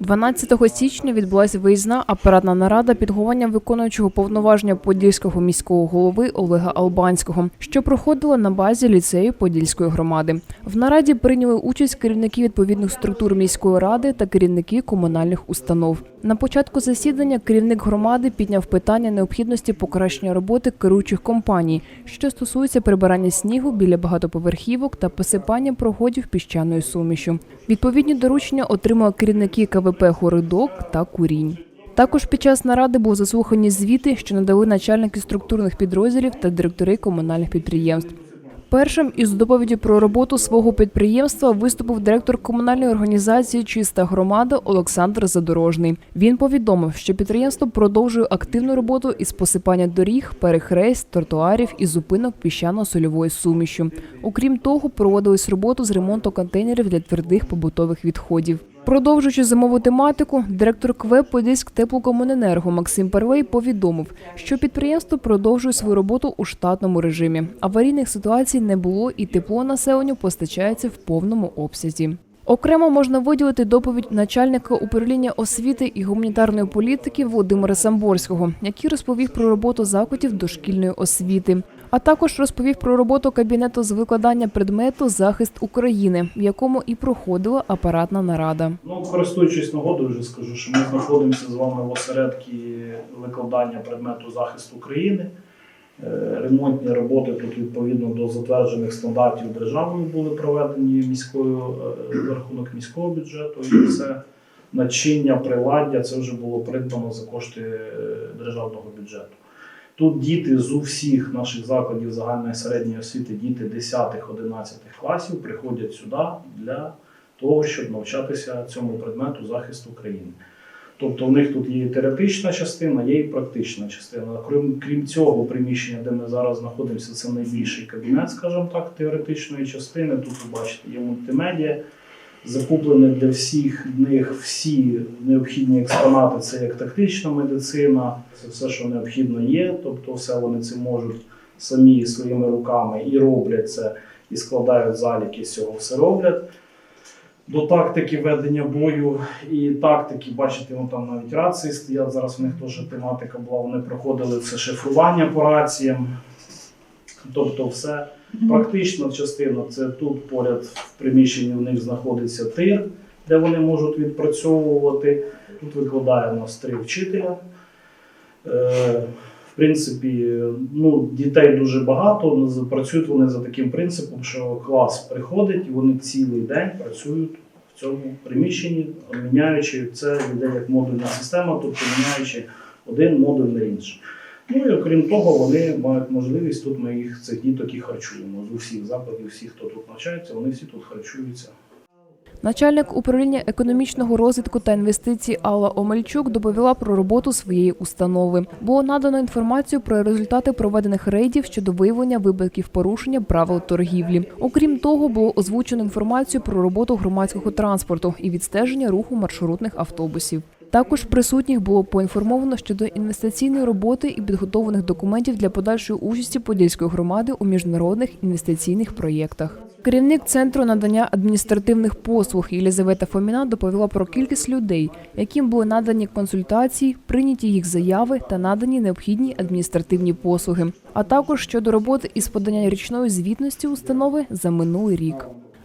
12 січня відбулася виїзна апаратна нарада під головуванням виконуючого повноваження подільського міського голови Олега Албанського, що проходила на базі ліцею Подільської громади. В нараді прийняли участь керівники відповідних структур міської ради та керівники комунальних установ. На початку засідання керівник громади підняв питання необхідності покращення роботи керуючих компаній, що стосується прибирання снігу біля багатоповерхівок та посипання проходів піщаною сумішю. Відповідні доручення отримали керівники КВП Городок та Курінь. Також під час наради були заслухані звіти, що надали начальники структурних підрозділів та директори комунальних підприємств. Першим із доповіді про роботу свого підприємства виступив директор комунальної організації Чиста громада Олександр Задорожний. Він повідомив, що підприємство продовжує активну роботу із посипання доріг, перехрест, тротуарів і зупинок піщано-сольовою сумішю. Окрім того, проводились роботу з ремонту контейнерів для твердих побутових відходів. Продовжуючи зимову тематику, директор КВЕП Подільськ теплокомуненерго Максим Первей повідомив, що підприємство продовжує свою роботу у штатному режимі. Аварійних ситуацій не було, і тепло населенню постачається в повному обсязі. Окремо можна виділити доповідь начальника управління освіти і гуманітарної політики Володимира Самборського, який розповів про роботу закладів дошкільної освіти, а також розповів про роботу кабінету з викладання предмету захист України, в якому і проходила апаратна нарада. Ну, користуючись нагодою, вже скажу, що ми знаходимося з вами в осередку викладання предмету захисту України. Е, Ремонтні роботи тут відповідно до затверджених стандартів державою були проведені міською е, за рахунок міського бюджету. І все начиння, приладдя це вже було придбано за кошти е, державного бюджету. Тут діти з усіх наших закладів загальної середньої освіти, діти 10-11 класів приходять сюди для того, щоб навчатися цьому предмету захисту України. Тобто в них тут є і теоретична частина, є і практична частина. Крім, крім цього, приміщення, де ми зараз знаходимося, це найбільший кабінет, скажімо так, теоретичної частини. Тут ви бачите, є мультимедіа. Закуплені для всіх них всі необхідні експонати, це як тактична медицина, це все, що необхідно є. Тобто, все вони це можуть самі своїми руками і роблять це, і складають заліки цього все роблять до тактики ведення бою і тактики, бачите, вон там навіть рації стоять. Зараз в них теж тематика була. Вони проходили це шифрування по раціям. Тобто, все практична частина це тут поряд в приміщенні в них знаходиться тир, де вони можуть відпрацьовувати. Тут викладає у нас три вчителя. Е, в принципі, ну, дітей дуже багато. Працюють вони за таким принципом, що клас приходить і вони цілий день працюють в цьому приміщенні, міняючи це йде як модульна система, тобто міняючи один модуль на інший. Ну і окрім того, вони мають можливість тут ми їх цих діток і харчуємо. З усіх закладів, всі, хто тут навчається, вони всі тут харчуються. Начальник управління економічного розвитку та інвестицій Алла Омельчук доповіла про роботу своєї установи. Було надано інформацію про результати проведених рейдів щодо виявлення випадків порушення правил торгівлі. Окрім того, було озвучено інформацію про роботу громадського транспорту і відстеження руху маршрутних автобусів. Також присутніх було поінформовано щодо інвестиційної роботи і підготовлених документів для подальшої участі Подільської громади у міжнародних інвестиційних проєктах. Керівник центру надання адміністративних послуг Єлізавета Фоміна доповіла про кількість людей, яким були надані консультації, прийняті їх заяви та надані необхідні адміністративні послуги, а також щодо роботи із подання річної звітності установи за минулий рік.